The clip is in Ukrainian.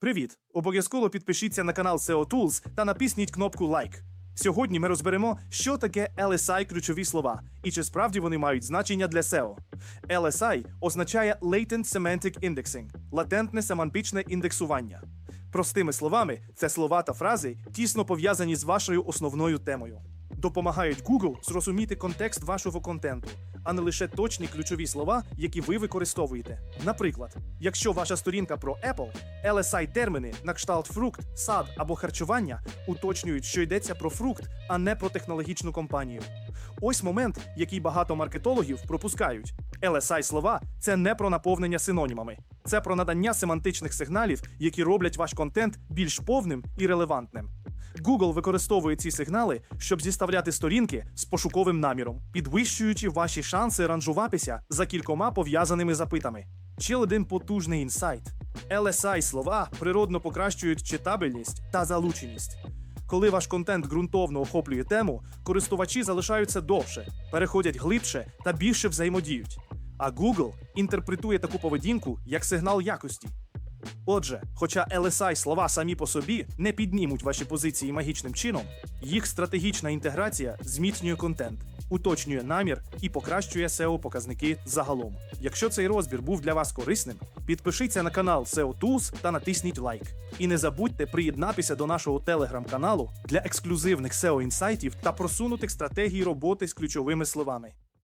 Привіт! Обов'язково підпишіться на канал SEO Tools та натисніть кнопку лайк. Сьогодні ми розберемо, що таке LSI ключові слова і чи справді вони мають значення для SEO. LSI означає Latent Semantic Indexing латентне семантичне індексування. Простими словами, це слова та фрази тісно пов'язані з вашою основною темою. Допомагають Google зрозуміти контекст вашого контенту, а не лише точні ключові слова, які ви використовуєте. Наприклад, якщо ваша сторінка про Apple, LSI термини на кшталт фрукт, сад або харчування уточнюють, що йдеться про фрукт, а не про технологічну компанію. Ось момент, який багато маркетологів пропускають. LSI слова це не про наповнення синонімами, це про надання семантичних сигналів, які роблять ваш контент більш повним і релевантним. Google використовує ці сигнали, щоб зіставляти сторінки з пошуковим наміром, підвищуючи ваші шанси ранжуватися за кількома пов'язаними запитами. Ще один потужний інсайт: LSI слова природно покращують читабельність та залученість. Коли ваш контент ґрунтовно охоплює тему, користувачі залишаються довше, переходять глибше та більше взаємодіють. А Google інтерпретує таку поведінку як сигнал якості. Отже, хоча LSI слова самі по собі не піднімуть ваші позиції магічним чином, їх стратегічна інтеграція зміцнює контент, уточнює намір і покращує SEO показники загалом. Якщо цей розбір був для вас корисним, підпишіться на канал SEO Tools та натисніть лайк. І не забудьте приєднатися до нашого телеграм-каналу для ексклюзивних SEO інсайтів та просунутих стратегій роботи з ключовими словами.